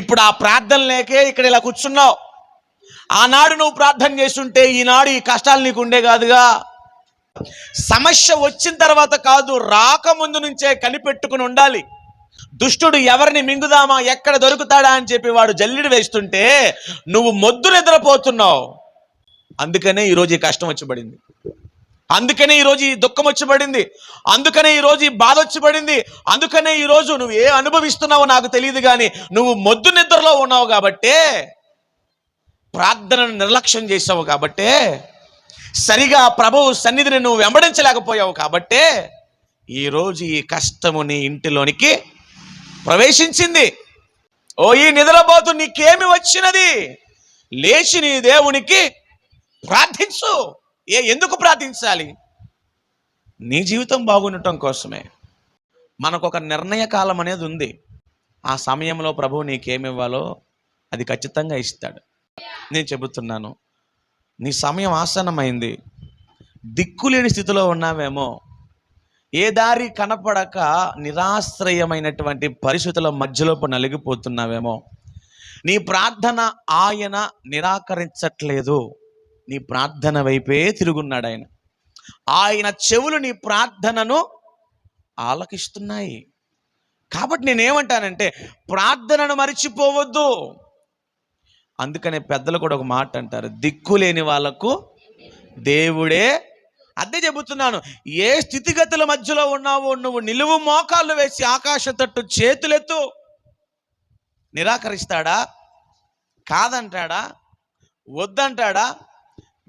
ఇప్పుడు ఆ ప్రార్థన లేకే ఇక్కడ ఇలా కూర్చున్నావు. ఆనాడు నువ్వు ప్రార్థన చేస్తుంటే ఈనాడు ఈ కష్టాలు నీకు ఉండే కాదుగా. సమస్య వచ్చిన తర్వాత కాదు రాకముందు నుంచే కనిపెట్టుకుని ఉండాలి. దుష్టుడు ఎవరిని మింగుదామా ఎక్కడ దొరుకుతాడా అని చెప్పి వాడు జల్లిడి వేస్తుంటే నువ్వు మొద్దు నిద్రపోతున్నావు. అందుకనే ఈరోజు ఈ కష్టం వచ్చి పడింది. అందుకనే ఈరోజు ఈ దుఃఖం వచ్చిబడింది. అందుకనే ఈరోజు ఈ బాధ వచ్చి పడింది అందుకనే ఈరోజు నువ్వు ఏ అనుభవిస్తున్నావో నాకు తెలియదు కానీ నువ్వు మొద్దు నిద్రలో ఉన్నావు కాబట్టే ప్రార్థనను నిర్లక్ష్యం చేసావు కాబట్టే సరిగా ప్రభువు సన్నిధిని నువ్వు వెంబడించలేకపోయావు కాబట్టే ఈరోజు ఈ కష్టము నీ ఇంటిలోనికి ప్రవేశించింది. ఓ ఈ నిద్రపోతు నీకేమి వచ్చినది? లేచి నీ దేవునికి ప్రార్థించు. ఏ ఎందుకు ప్రార్థించాలి? నీ జీవితం బాగుండటం కోసమే. మనకు ఒక నిర్ణయ కాలం అనేది ఉంది. ఆ సమయంలో ప్రభువు నీకేమివ్వాలో అది ఖచ్చితంగా ఇస్తాడు. నేను చెబుతున్నాను నీ సమయం ఆసన్నమైంది. దిక్కులేని స్థితిలో ఉన్నావేమో. ఏ దారి కనపడక నిరాశ్రయమైనటువంటి పరిస్థితుల మధ్యలో నలిగిపోతున్నావేమో. నీ ప్రార్థన ఆయన నిరాకరించట్లేదు. నీ ప్రార్థన వైపే తిరుగున్నాడు ఆయన ఆయన చెవులు నీ ప్రార్థనను ఆలకిస్తున్నాయి. కాబట్టి నేనేమంటానంటే ప్రార్థనను మరిచిపోవద్దు. అందుకనే పెద్దలు కూడా ఒక మాట అంటారు దిక్కు లేని వాళ్ళకు దేవుడే అదే చెబుతున్నాను ఏ స్థితిగతుల మధ్యలో ఉన్నావో నువ్వు నిలువు మోకాళ్ళు వేసి ఆకాశ తట్టు చేతులెత్తు. నిరాకరిస్తాడా? కాదంటాడా? వద్దంటాడా?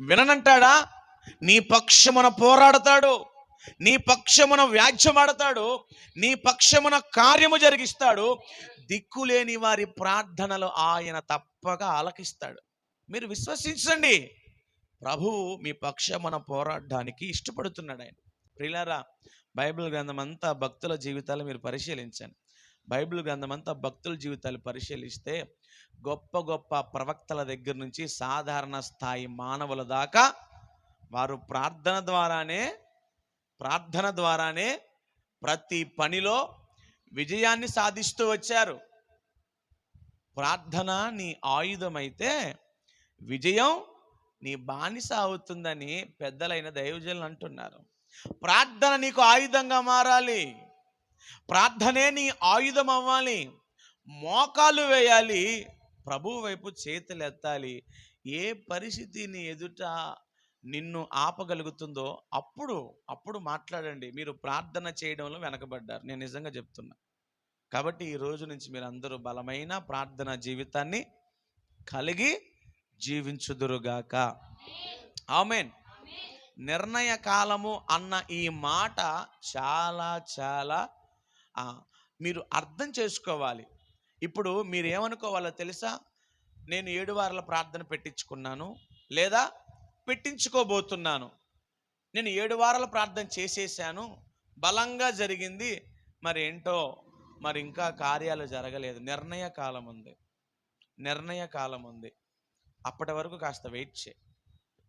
విననంటాడా? నీ పక్షమున పోరాడతాడు నీ పక్షమున వ్యాజ్యమాడతాడు నీ పక్షమున కార్యము జరిగిస్తాడు. దిక్కులేని వారి ప్రార్థనలు ఆయన తప్పగా ఆలకిస్తాడు. మీరు విశ్వసించండి. ప్రభువు మీ పక్షమున పోరాడడానికి ఇష్టపడుతున్నాడు ఆయన. ప్రిలారా బైబిల్ గ్రంథం అంతా భక్తుల జీవితాలు మీరు పరిశీలించండి. బైబిల్ గ్రంథం అంతా భక్తుల జీవితాలు పరిశీలిస్తే గొప్ప గొప్ప ప్రవక్తల దగ్గర నుంచి సాధారణ స్థాయి మానవుల దాకా వారు ప్రార్థన ద్వారానే ప్రార్థన ద్వారానే ప్రతి పనిలో విజయాన్ని సాధిస్తూ వచ్చారు. ప్రార్థన నీ ఆయుధమైతే విజయం నీ బానిస అవుతుందని పెద్దలైన దైవజనులు అంటున్నారు. ప్రార్థన నీకు ఆయుధంగా మారాలి. ప్రార్థనే నీ ఆయుధం అవ్వాలి మోకాలు వేయాలి. ప్రభు వైపు చేతులు ఎత్తాలి ఏ పరిస్థితిని ఎదుట నిన్ను ఆపగలుగుతుందో అప్పుడు అప్పుడు మాట్లాడండి. మీరు ప్రార్థన చేయడంలో వెనకబడ్డారు. నేను నిజంగా చెప్తున్నా. కాబట్టి ఈ రోజు నుంచి మీరు అందరూ బలమైన ప్రార్థన జీవితాన్ని కలిగి జీవించుదురుగాక. ఆమెన్. నిర్ణయ కాలము అన్న ఈ మాట చాలా చాలా మీరు అర్థం చేసుకోవాలి. ఇప్పుడు మీరు ఏమనుకోవాలో తెలుసా? నేను ఏడు వారాల ప్రార్థన పెట్టించుకున్నాను లేదా పెట్టించుకోబోతున్నాను. నేను ఏడు వారాల ప్రార్థన చేసేసాను బలంగా జరిగింది మరి ఏంటో మరి ఇంకా కార్యాలు జరగలేదు. నిర్ణయ కాలం ఉంది. నిర్ణయ కాలం ఉంది. అప్పటి వరకు కాస్త వెయిట్ చే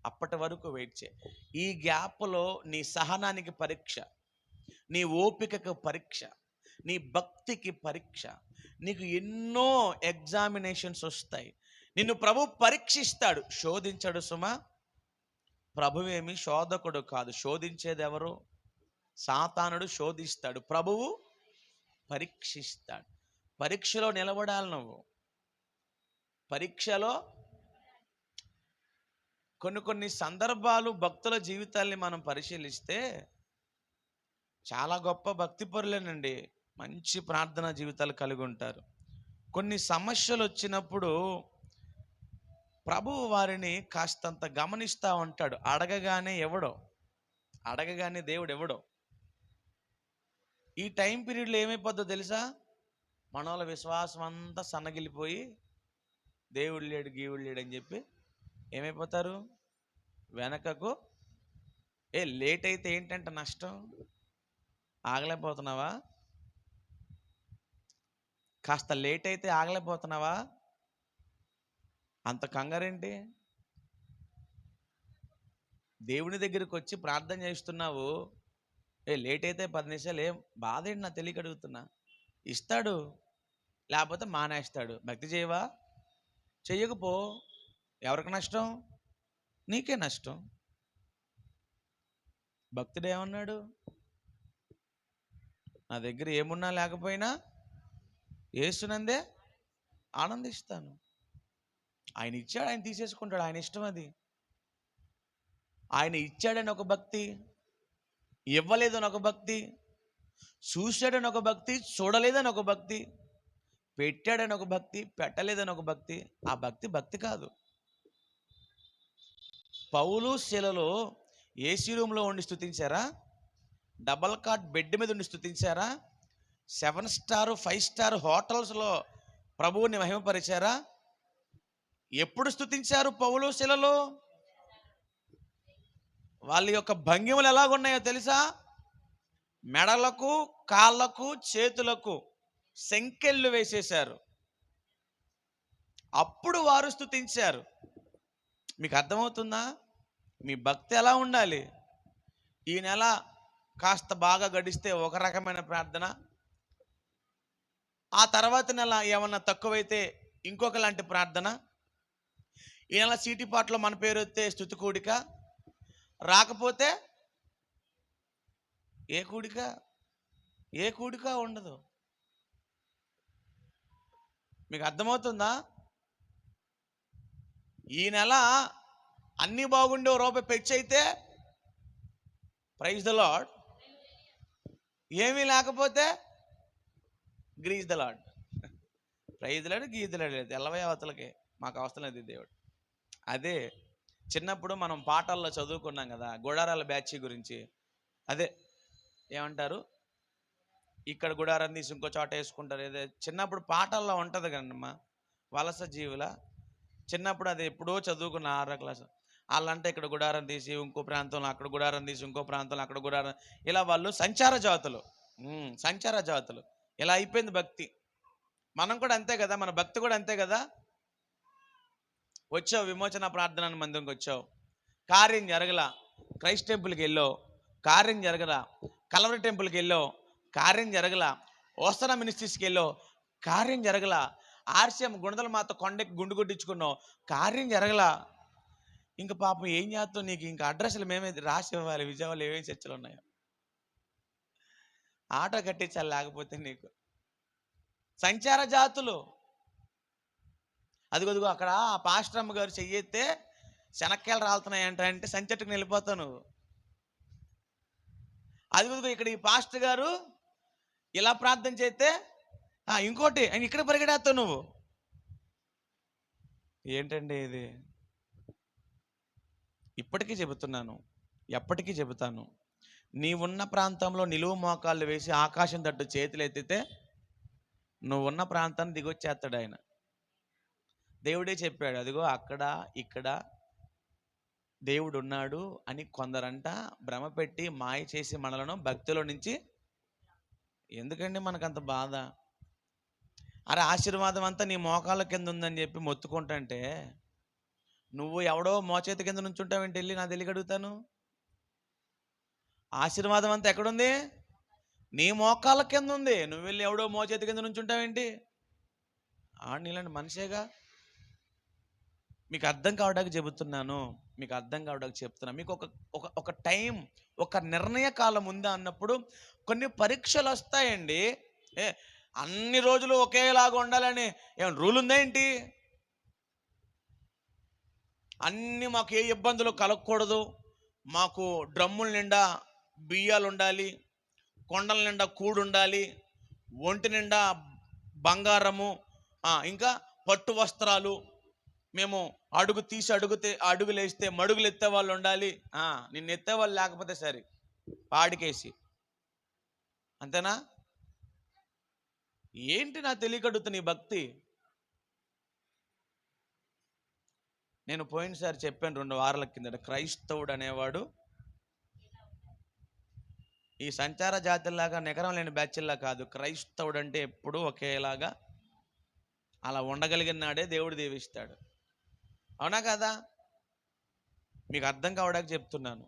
అప్పటి వరకు వెయిట్ చే ఈ గ్యాప్లో నీ సహనానికి పరీక్ష నీ ఓపికకు పరీక్ష నీ భక్తికి పరీక్ష. నీకు ఎన్నో ఎగ్జామినేషన్స్ వస్తాయి. నిన్ను ప్రభు పరీక్షిస్తాడు. శోధించడు సుమా. ప్రభువేమి శోధకుడు కాదు. శోధించేది ఎవరు? సాతానుడు శోధిస్తాడు. ప్రభువు పరీక్షిస్తాడు. పరీక్షలో నిలబడాలి నువ్వు. పరీక్షలో కొన్ని కొన్ని సందర్భాలు భక్తుల జీవితాల్ని మనం పరిశీలిస్తే చాలా గొప్ప భక్తి పరులేనండి. మంచి ప్రార్థన జీవితాలు కలిగి ఉంటారు. కొన్ని సమస్యలు వచ్చినప్పుడు ప్రభువు వారిని కాస్తంత గమనిస్తూ ఉంటాడు. అడగగానే ఎవడో అడగగానే దేవుడు ఎవడో. ఈ టైం పీరియడ్లో ఏమైపోద్దో తెలుసా? మనోళ్ళ విశ్వాసం అంతా సన్నగిలిపోయి దేవుడు లేడు గీవుడు లేడు అని చెప్పి ఏమైపోతారు? వెనకకు ఏ లేట్ అయితే ఏంటంటే నష్టం? ఆగలేకపోతున్నావా? కాస్త లేట్ అయితే ఆగలేకపోతున్నావా? అంత కంగారేంటి? దేవుని దగ్గరికి వచ్చి ప్రార్థన చేస్తున్నావు ఏ లేట్ అయితే పది నిమిషాలు ఏం బాధ ఏంటి నా తెలియక అడుగుతున్నా? ఇస్తాడు. లేకపోతే మానేస్తాడు. భక్తి చేయవా? చెయ్యకపో. ఎవరికి నష్టం? నీకే నష్టం. భక్తుడు ఏమన్నాడు? నా దగ్గర ఏమున్నా లేకపోయినా ఏసునందే ఆనందిస్తాను. ఆయన ఇచ్చాడు ఆయన తీసేసుకుంటాడు ఆయన ఇష్టం అది. ఆయన ఇచ్చాడని ఒక భక్తి ఇవ్వలేదని ఒక భక్తి చూశాడని ఒక భక్తి చూడలేదని ఒక భక్తి పెట్టాడని ఒక భక్తి పెట్టలేదని ఒక భక్తి ఆ భక్తి భక్తి కాదు. పౌలు శిలలో ఏసీ రూమ్లో ఉండి స్థుతించారా డబల్ కాట్ బెడ్ మీద ఉండి స్థుతించారా సెవెన్ స్టార్ ఫైవ్ స్టార్ హోటల్స్లో ప్రభువుని మహిమపరిచారా? ఎప్పుడు స్థుతించారు పౌలు శిలలో? వాళ్ళ యొక్క భంగిమలు ఎలాగున్నాయో తెలుసా? మెడలకు కాళ్ళకు చేతులకు శంకెళ్ళు వేసేశారు. అప్పుడు వారు స్థుతించారు మీకు అర్థమవుతుందా? మీ భక్తి ఎలా ఉండాలి? ఈ నెల కాస్త బాగా గడిస్తే ఒక రకమైన ప్రార్థన ఆ తర్వాత నెల ఏమన్నా తక్కువైతే ఇంకొక లాంటి ప్రార్థన. ఈ నెల సీటిపాట్లో మన పేరు వస్తే స్థుతి కూడిక. రాకపోతే ఏ కూడిక? ఏ కూడిక ఉండదు. మీకు అర్థమవుతుందా? ఈ నెల అన్నీ బాగుండే ఓ రూపాయి పెచ్చి అయితే ప్రైజ్ ద లాడ్ ఏమీ లేకపోతే గ్రీజ్ ద లాడ్ ప్రైజ్లాడు లేదు ఎల్లవై అవతలకి మాకు అవసరం లేదు దేవుడు. అదే చిన్నప్పుడు మనం పాఠాల్లో చదువుకున్నాం కదా గుడారాల బ్యాచ్ గురించి. అదే ఏమంటారు? ఇక్కడ గుడారం తీసి ఇంకో చోట వేసుకుంటారు. ఏదో చిన్నప్పుడు పాఠాల్లో ఉంటుంది కదమ్మా వలస జీవుల. చిన్నప్పుడు అది ఎప్పుడో చదువుకున్న ఆరో క్లాస్. వాళ్ళంటే ఇక్కడ గుడారం తీసి ఇంకో ప్రాంతంలో అక్కడ గుడారం తీసి ఇంకో ప్రాంతంలో అక్కడ గుడారం. ఇలా వాళ్ళు సంచార జాతులు. సంచార జాతులు. ఇలా అయిపోయింది భక్తి. మనం కూడా అంతే కదా మన భక్తి కూడా అంతే కదా? వచ్చావు విమోచన ప్రార్థన మందిరంకి వచ్చావు. కార్యం జరగల క్రైస్ట్ టెంపుల్కి వెళ్ళావు. కార్యం జరగల కలవరి టెంపుల్కి వెళ్ళావు. కార్యం జరగల ఓస్తన మినిస్ట్రీస్కి వెళ్ళావు. కార్యం జరగల ఆర్సీఎం గుణదల మాత కొండకి గుండు కొట్టించుకున్నావు. కార్యం జరగల. ఇంకా పాపం ఏం చేస్తావు నీకు? ఇంకా అడ్రస్లు మేమే రాసి ఇవ్వాలి విజయవాడలో ఏమేమి చర్చలు ఉన్నాయో. ఆటో కట్టించాలి లేకపోతే నీకు. సంచార జాతులు. అదిగదిగో అక్కడ ఆ పాస్టర్ అమ్మ గారు చెయ్యితే శనక్కాయలు రాలుతున్నాయంట అంటే సంచట్టుకు వెళ్ళిపోతావు నువ్వు. అదిగదిగో ఇక్కడ ఈ పాస్టర్ గారు ఇలా ప్రార్థన చేస్తే ఇంకోటి ఆయన ఇక్కడ పరిగెడేస్తావు నువ్వు. ఏంటండి ఇది? ఇప్పటికీ చెబుతున్నాను ఎప్పటికీ చెబుతాను. నీవున్న ప్రాంతంలో నిలువు మోకాళ్ళు వేసి ఆకాశం తట్టు చేతులు ఎత్తితే నువ్వున్న ప్రాంతాన్ని దిగొచ్చేస్తాడు ఆయన. దేవుడే చెప్పాడు అదిగో అక్కడ ఇక్కడ దేవుడు ఉన్నాడు అని కొందరంట భ్రమ పెట్టి మాయ చేసి మనలను భక్తిలో నుంచి ఎందుకండి మనకంత బాధ? అరే ఆశీర్వాదం అంతా నీ మోకాళ్ళ కింద ఉందని చెప్పి మొత్తుకుంటుంటే నువ్వు ఎవడో మోచేతి కింద నుంచి వెళ్ళి నా తెలియగడుగుతాను అడుగుతాను? ఆశీర్వాదం అంతా ఎక్కడుంది? నీ మోకాళ్ళ కింద ఉంది నువ్వు వెళ్ళి ఎవడో మోచేతి కింద నుంచి ఉంటావేంటి ఆ నీలాంటి మనిషేగా? మీకు అర్థం కావడానికి చెబుతున్నాను. మీకు అర్థం కావడానికి చెప్తున్నా. మీకు ఒక ఒక ఒక టైం ఒక నిర్ణయ కాలం ఉందా అన్నప్పుడు కొన్ని పరీక్షలు వస్తాయండి. ఏ అన్ని రోజులు ఒకేలాగా ఉండాలని ఏమైనా రూల్ ఉందా ఏంటి? అన్ని మాకు ఏ ఇబ్బందులు కలగకూడదు. మాకు డ్రమ్ముల నిండా బియ్యాలు ఉండాలి కొండల నిండా కూడు ఉండాలి ఒంటి నిండా బంగారము ఇంకా పట్టు వస్త్రాలు. మేము అడుగు తీసి అడుగుతే అడుగులు వేస్తే మడుగులు ఎత్తే వాళ్ళు ఉండాలి నిన్ను ఎత్తే వాళ్ళు లేకపోతే సరే పాడికేసి. అంతేనా? ఏంటి నా తెలియకడుగుతున్న నీ భక్తి? నేను పోయినసారి చెప్పాను రెండు వారాల కిందట క్రైస్తవుడు అనేవాడు ఈ సంచార జాతుల్లాగా నికరం లేని బ్యాచ్ల్లా కాదు. క్రైస్తవుడు అంటే ఎప్పుడూ ఒకేలాగా అలా ఉండగలిగిన నాడే దేవుడు దీవిస్తాడు. అవునా కదా? మీకు అర్థం కావడానికి చెప్తున్నాను.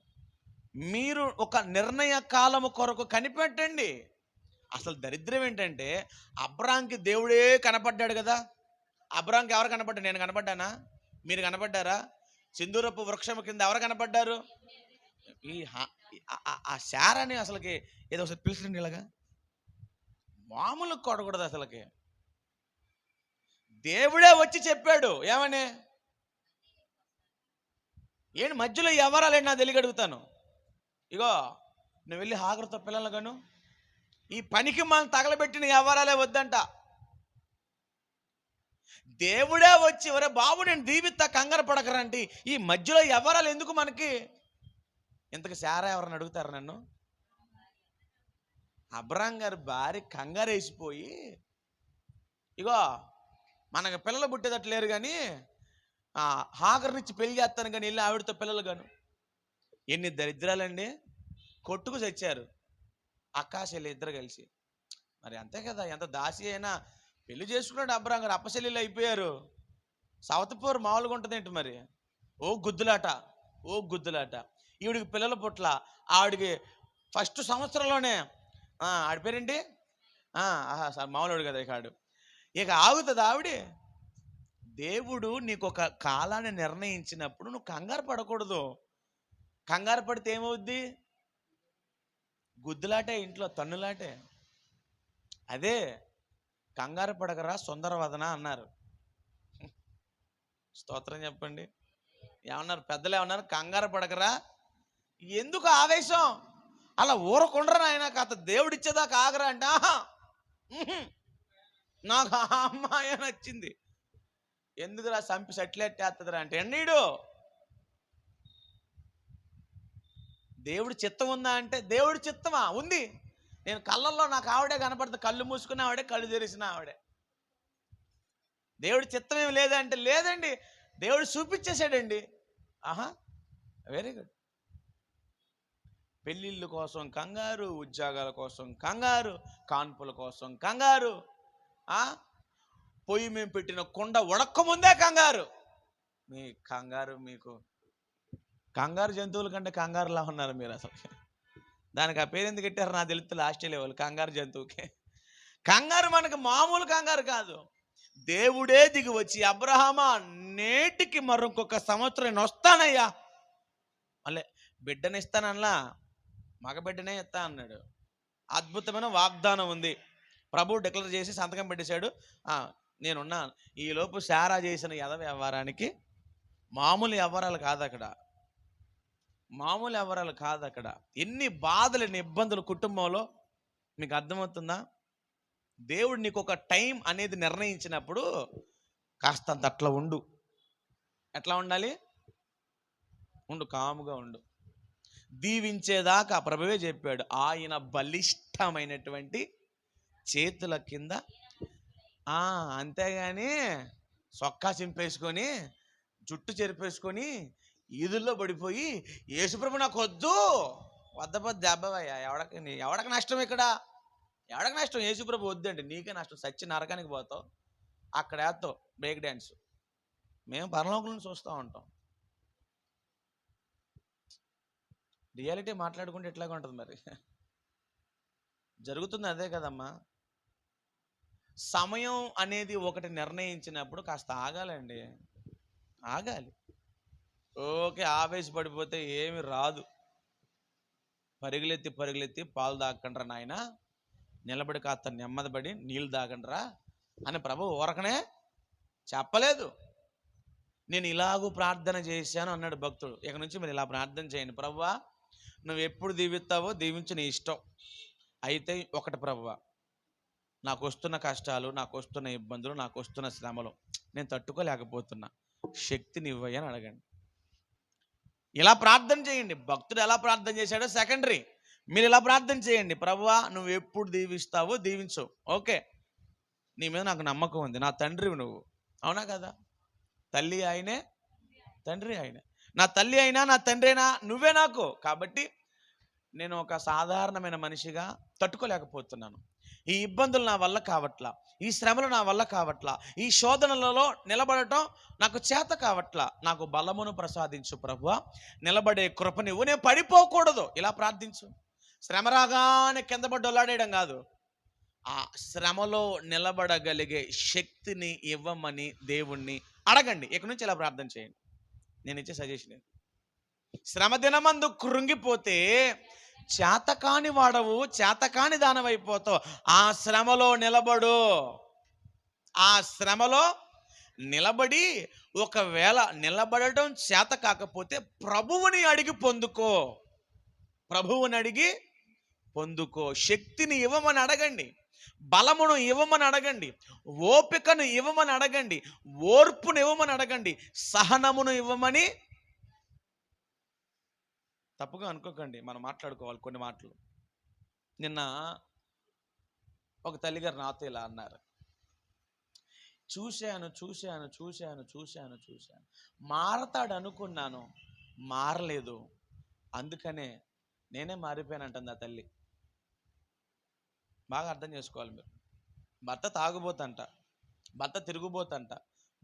మీరు ఒక నిర్ణయ కాలము కొరకు కనిపెట్టండి. అసలు దరిద్రం ఏంటంటే అబ్రాంకి దేవుడే కనపడ్డాడు కదా. అబ్రాంకి ఎవరు కనపడ్డా నేను కనపడ్డానా? మీరు కనపడ్డారా? సింధూరపు వృక్షం కింద ఎవరు కనపడ్డారు? ఈ హా- ఆ- ఆ- శారాని అసలుకి ఏదో ఒకసారి పిలిచిరండి ఇలాగా. మామూలు కొడకూడదు అసలుకి. దేవుడే వచ్చి చెప్పాడు. ఏమని? ఏంటి మధ్యలో ఎవరాలేంటి నా తెలియ అడుగుతాను. ఇగో నువ్వు వెళ్ళి హాగరుతో పిల్లలుగాను ఈ పనికి మనం తగలబెట్టిన ఎవరాలే వద్దంట. దేవుడే వచ్చి ఒరే బాబు నేను దీవిత కంగారు పడకరంటి ఈ మధ్యలో ఎవరాలు ఎందుకు మనకి ఇంతకు శారా ఎవరిని అడుగుతారు నన్ను? అబ్రాం గారి భార్య కంగారేసిపోయి ఇగో మనకు పిల్లలు పుట్టేటట్టు లేరు కానీ హాగర్నిచ్చి పెళ్ళి చేస్తాను కానీ వెళ్ళి ఆవిడతో పిల్లలు గాను. ఎన్ని దరిద్రాలండి. కొట్టుకు చచ్చారు. అక్కాశల్లి ఇద్దరు కలిసి. మరి అంతే కదా ఎంత దాసి అయినా పెళ్ళి చేసుకున్నాడు అబ్రాం గారు అప్పశల్లిలు అయిపోయారు. సవతపూర్ మామూలుగా ఉంటుంది ఏంటి మరి? ఓ గుద్దులాట ఓ గుద్దులాట. ఈవిడికి పిల్లల పుట్ల. ఆవిడికి ఫస్ట్ సంవత్సరంలోనే ఆడి పేరేంటి? ఆహా సార్ మామూలుడు కదా ఇక ఆడు. ఇక ఆగుతుంది ఆవిడి. దేవుడు నీకు ఒక కాలాన్ని నిర్ణయించినప్పుడు నువ్వు కంగారు పడకూడదు. కంగారు పడితే ఏమవుద్ది? గుద్దులాటే ఇంట్లో తన్నులాటే. అదే కంగారు పడకరా సుందరవదన అన్నారు. స్తోత్రం చెప్పండి. ఏమన్నారు? పెద్దలు ఏమన్నారు? కంగారు పడకరా ఎందుకు ఆవేశం? అలా ఊరకుండరా ఆయన కాత దేవుడిచ్చేదాకా ఆగరా అంట? ఆహా నాకు ఆ అమ్మాయి నచ్చింది. ఎందుకురా సంపి సెట్లెట్టేస్తుందిరా అంటే ఎన్నీడు దేవుడి చిత్తం ఉందా అంటే దేవుడి చిత్తమా? ఉంది. నేను కళ్ళల్లో నాకు ఆవిడే కనపడుతుంది కళ్ళు మూసుకున్న ఆవిడే కళ్ళు తెరిసిన ఆవిడే. దేవుడి చిత్తం ఏమి లేదంటే లేదండి. దేవుడు చూపించేశాడండి ఆహా వెరీ గుడ్ పెళ్ళిళ్ళ కోసం కంగారు ఉద్యోగాల కోసం కంగారు కాన్పుల కోసం కంగారు పొయ్యి మేము పెట్టిన కుండ ఉడక్క ముందే కంగారు. మీ కంగారు మీకు కంగారు జంతువుల కంటే కంగారులా ఉన్నారు మీరు అసలు. దానికి ఆ పేరు ఎందుకు పెట్టారు? నాకు తెలుస్తుంది ఆస్ట్రేలియా వాళ్ళు కంగారు జంతువుకే. కంగారు మనకు మామూలు కంగారు కాదు. దేవుడే దిగి వచ్చి అబ్రహమా నేటికి మరొక సంవత్సరం నేను వస్తానయ్యా. మళ్ళీ బిడ్డనిస్తానన్నా మగబిడ్డనే ఎత్తా అన్నాడు. అద్భుతమైన వాగ్దానం ఉంది. ప్రభు డిక్లేర్ చేసి సంతకం పెట్టేశాడు. "ఆ, నేనున్నాను ఈలోపు శారా చేసిన యద వ్యవహారానికి మామూలు వ్యవహారాలు కాదు అక్కడ. మామూలు వ్యవహారాలు కాదు అక్కడ. ఎన్ని బాధలు ఎన్ని ఇబ్బందులు కుటుంబంలో మీకు అర్థమవుతుందా? దేవుడు నీకు ఒక టైం అనేది నిర్ణయించినప్పుడు కాస్తంత అట్లా ఉండు. ఎట్లా ఉండాలి? ఉండు కాముగా ఉండు. దీవించేదాకా ప్రభువే చెప్పాడు. ఆయన బలిష్టమైనటువంటి చేతుల కింద అంతేగాని సొక్కా చింపేసుకొని జుట్టు చెరిపేసుకొని ఈదుల్లో పడిపోయి యేసుప్రభు నాకు వద్దు వద్దపోద్దు దెబ్బవయ్యా. ఎవడకి నీ- ఎవడకి నష్టం ఇక్కడ? ఎవడకి నష్టం? యేసుప్రభు వద్దండి నీకే నష్టం. సచ్చి నరకానికి పోతావు. అక్కడ వేస్తావు బ్రేక్ డ్యాన్స్ మేము పరలోకంలో చూస్తూ ఉంటాం. రియాలిటీ మాట్లాడుకుంటే ఎట్లాగా ఉంటుంది మరి. జరుగుతుంది అదే కదమ్మా. సమయం అనేది ఒకటి నిర్ణయించినప్పుడు కాస్త ఆగాలండి. ఆగాలి. ఓకే ఆవేశపడిపోతే ఏమి రాదు. పరుగులెత్తి పరుగులెత్తి పాలు దాక్కండ్రా నాయన. నిలబడి కాస్త నెమ్మదిపడి నీళ్ళు దాగండ్రా అని ప్రభు ఊరకనే చెప్పలేదు. నేను ఇలాగూ ప్రార్థన చేశాను అన్నాడు భక్తుడు. ఇక నుంచి మీరు ఇలా ప్రార్థన చేయండి. ప్రభువా నువ్వు ఎప్పుడు దీవిస్తావో దీవించి నీ ఇష్టం. అయితే ఒకటి ప్రభు నాకు వస్తున్న కష్టాలు నాకు వస్తున్న ఇబ్బందులు నాకు వస్తున్న శ్రమలు నేను తట్టుకోలేకపోతున్నా. శక్తిని ఇవ్వయ్యని అడగండి. ఇలా ప్రార్థన చేయండి. భక్తుడు ఎలా ప్రార్థన చేశాడో సెకండరీ. మీరు ఇలా ప్రార్థన చేయండి. ప్రభువా నువ్వు ఎప్పుడు దీవిస్తావో దీవించు. ఓకే. నీ మీద నాకు నమ్మకం ఉంది. నా తండ్రివి నువ్వు. అవునా కదా? తల్లి ఆయనే తండ్రి ఆయనే. నా తల్లి అయినా నా తండ్రి అయినా నువ్వే నాకు. కాబట్టి నేను ఒక సాధారణమైన మనిషిగా తట్టుకోలేకపోతున్నాను. ఈ ఇబ్బందులు నా వల్ల కావట్లా. ఈ శ్రమలు నా వల్ల కావట్లా. ఈ శోధనలలో నిలబడటం నాకు చేత కావట్లా. నాకు బలమును ప్రసాదించు ప్రభువ. నిలబడే కృపనివ్వు నేను పడిపోకూడదు. ఇలా ప్రార్థించు. శ్రమ రాగానే కింద పడి కాదు. ఆ శ్రమలో నిలబడగలిగే శక్తిని ఇవ్వమని దేవుణ్ణి అడగండి. ఇక్కడి నుంచి ఇలా ప్రార్థన చేయండి. నేను ఇచ్చే సజెషన్ శ్రమ దినమందు కృంగిపోతే చేతకాని వాడవు చేతకాని దానవైపోతావు ఆ శ్రమలో నిలబడు. ఆ శ్రమలో నిలబడి ఒకవేళ నిలబడటం చేత కాకపోతే ప్రభువుని అడిగి పొందుకో. ప్రభువుని అడిగి పొందుకో. శక్తిని ఇవ్వమని అడగండి. బలమును ఇవ్వమని అడగండి ఓపికను ఇవ్వమని అడగండి ఓర్పును ఇవ్వమని అడగండి సహనమును ఇవ్వమని తప్పుగా అనుకోకండి. మనం మాట్లాడుకోవాలి కొన్ని మాటలు. నిన్న ఒక తల్లిగారు నాతో ఇలా అన్నారు. చూశాను చూశాను చూశాను చూశాను చూశాను. మారతాడు అనుకున్నాను మారలేదు. అందుకనే నేనే మారిపోయానంటుంది ఆ తల్లి. బాగా అర్థం చేసుకోవాలి మీరు. భర్త తాగుబోతంట భర్త తిరుగుబోతంట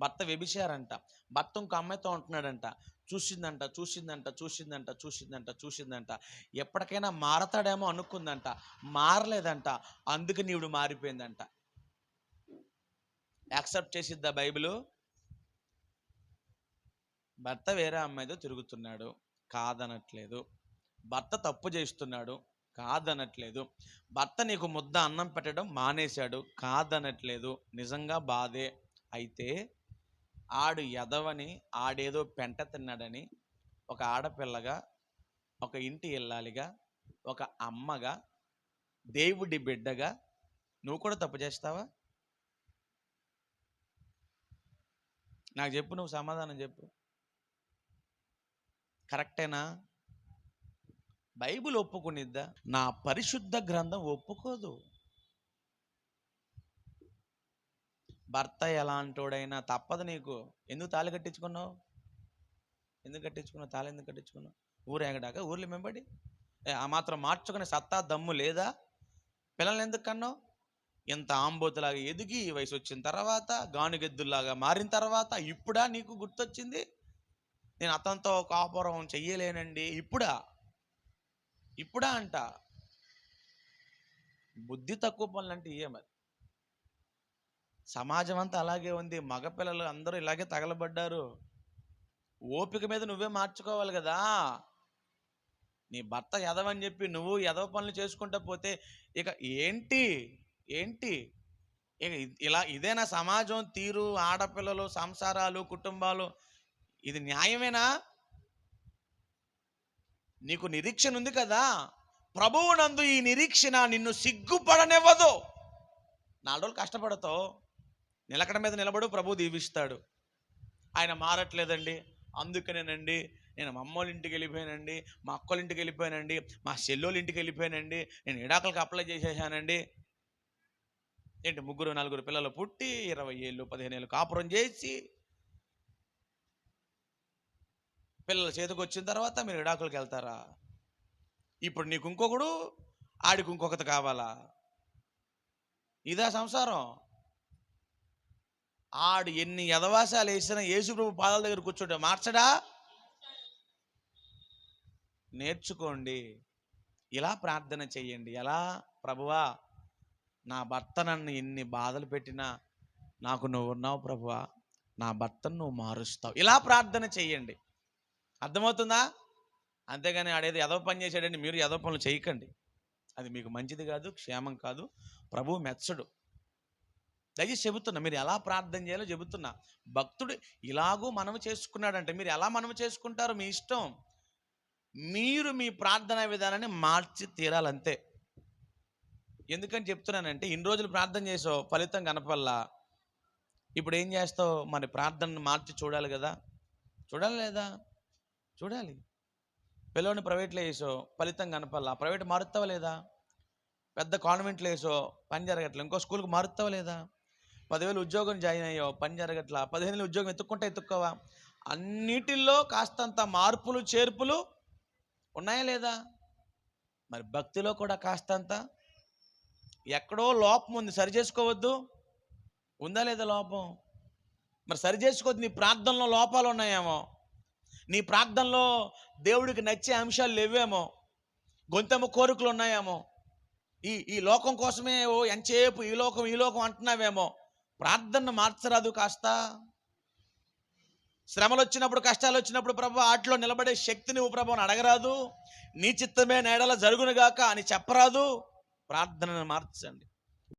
భర్త వ్యభిచారంట భర్త ఇంకో అమ్మాయితో ఉంటున్నాడంట చూసిందంట చూసిందంట చూసిందంట చూసిందంట చూసిందంట. ఎప్పటికైనా మారతాడేమో అనుకుందంట మారలేదంట అందుకు నీవుడు మారిపోయిందంట. Accept చేసిద్దా Bible? భర్త వేరే అమ్మాయితో తిరుగుతున్నాడు కాదనట్లేదు. భర్త తప్పు చేస్తున్నాడు కాదనట్లేదు. భర్త నీకు ముద్ద అన్నం పెట్టడం మానేశాడు. కాదనట్లేదు. నిజంగా బాధే. అయితే ఆడు ఎదవని ఆడేదో పెంట తిన్నాడని ఒక ఆడపిల్లగా ఒక ఇంటి ఇల్లాలిగా ఒక అమ్మగా దేవుడి బిడ్డగా నువ్వు కూడా తప్పు చేస్తావా? నాకు చెప్పు నువ్వు సమాధానం చెప్పు. కరెక్టేనా? బైబిల్ ఒప్పుకునిద్దా? నా పరిశుద్ధ గ్రంథం ఒప్పుకోదు. భర్త ఎలాంటోడైనా తప్పదు నీకు. ఎందుకు తాళి కట్టించుకున్నావు? ఎందుకు కట్టించుకున్నావు? తాళి ఎందుకు కట్టించుకున్నావు? ఊరేగడాక ఊర్లు మెంబడి? ఆ మాత్రం మార్చుకునే సత్తా దమ్ము లేదా? పిల్లల్ని ఎందుకు కన్నావు? ఇంత ఆంబోతులాగా ఎదిగి వయసు వచ్చిన తర్వాత గానుగెద్దుల్లాగా మారిన తర్వాత ఇప్పుడా నీకు గుర్తొచ్చింది? నేను అతనితో కాపురం చెయ్యలేనండి. ఇప్పుడా? ఇప్పుడా అంట. బుద్ధి తక్కువ పనులు అంటే ఏ మరి. సమాజం అంతా అలాగే ఉంది. మగపిల్లలు అందరూ ఇలాగే తగలబడ్డారు. ఓపిక మీద నువ్వే మార్చుకోవాలి కదా. నీ భర్త ఎదవని చెప్పి నువ్వు ఎదవ పనులు చేసుకుంటా పోతే ఇక ఏంటి? ఏంటి? ఇక ఇలా ఇదేనా సమాజం? తీరు ఆడపిల్లలు సంసారాలు కుటుంబాలు ఇది న్యాయమేనా? నీకు నిరీక్షణ ఉంది కదా? ప్రభువు నందు ఈ నిరీక్షణ నిన్ను సిగ్గుపడనివ్వదు. నాలుగు రోజులు కష్టపడతావు. నిలకడ మీద నిలబడు ప్రభు దీవిస్తాడు. ఆయన మారట్లేదండి. అందుకనేనండి నేను మా అమ్మోళ్ళ ఇంటికి వెళ్ళిపోయానండి మా అక్కోళ్ళ ఇంటికి వెళ్ళిపోయానండి మా చెల్లోళ్ళ ఇంటికి వెళ్ళిపోయానండి నేను ఇడాకులకు అప్లై చేసేసానండి. ఏంటి ముగ్గురు నలుగురు పిల్లలు పుట్టి ఇరవై ఏళ్ళు పదిహేను ఏళ్ళు కాపురం చేసి పిల్లల చేతికి వచ్చిన తర్వాత మీరు విడాకులకి వెళ్తారా? ఇప్పుడు నీకు ఇంకొకడు ఆడికి ఇంకొకటి కావాలా? ఇదా సంసారం. ఆడు ఎన్ని యదవాసాలు వేసినా యేసుప్రభు పాదాల దగ్గర కూర్చోండి మార్చడా? నేర్చుకోండి. ఇలా ప్రార్థన చెయ్యండి. ఎలా? ప్రభువా నా భర్త నన్ను ఎన్ని బాధలు పెట్టినా నాకు నువ్వు ఉన్నావు ప్రభువా. నా భర్తను నువ్వు మారుస్తావు. ఇలా ప్రార్థన చెయ్యండి. అర్థమవుతుందా? అంతేగాని ఆడేదో ఎదవ పని చేశాడండి మీరు ఎదవ పనులు చేయకండి. అది మీకు మంచిది కాదు క్షేమం కాదు ప్రభు మెచ్చడు. దయచేసి చెబుతున్నా మీరు ఎలా ప్రార్థన చేయాలో చెబుతున్నా. భక్తుడు ఇలాగూ మనము చేసుకున్నాడంటే మీరు ఎలా మనము చేసుకుంటారు మీ ఇష్టం. మీరు మీ ప్రార్థనా విధానాన్ని మార్చి తీరాలంతే. ఎందుకని చెప్తున్నానంటే ఇన్ని రోజులు ప్రార్థన చేసావు ఫలితం కనపల్లా ఇప్పుడు ఏం చేస్తావు? మరి ప్రార్థనను మార్చి చూడాలి కదా. చూడాలి లేదా? చూడాలి. పిల్లవాడిని ప్రైవేట్లో వేసో ఫలితం కనపల్లా ప్రైవేట్ మారుతావా లేదా? పెద్ద కాన్వెంట్లో వేసో పని జరగట్లే? ఇంకో స్కూల్కి మారుతావా లేదా? పదివేలు ఉద్యోగం జాయిన్ అయ్యో పని జరగట్లా? పదిహేను ఉద్యోగం ఎత్తుక్కుంటే ఎత్తుక్కోవా? అన్నిటిల్లో కాస్తంత మార్పులు చేర్పులు ఉన్నాయా లేదా? మరి భక్తిలో కూడా కాస్తంత ఎక్కడో లోపం ఉంది. సరి చేసుకోవద్దు. ఉందా లేదా లోపం? మరి సరి చేసుకోవద్దు. నీ ప్రార్థనలో లోపాలు ఉన్నాయేమో. నీ ప్రార్థనలో దేవుడికి నచ్చే అంశాలు లేవేమో? గొంతెమ్మ కోరికలు ఉన్నాయేమో? ఈ ఈ లోకం కోసమే ఓ ఎంతసేపు ఈ లోకం ఈ లోకం అంటున్నావేమో? ప్రార్థన మార్చరాదు కాస్త. శ్రమలు వచ్చినప్పుడు కష్టాలు వచ్చినప్పుడు ప్రభు ఆటలో నిలబడే శక్తి నువ్వు ప్రభుని అడగరాదు. నీ చిత్తమే నేడల జరుగునుగాక అని చెప్పరాదు. ప్రార్థనను మార్చండి.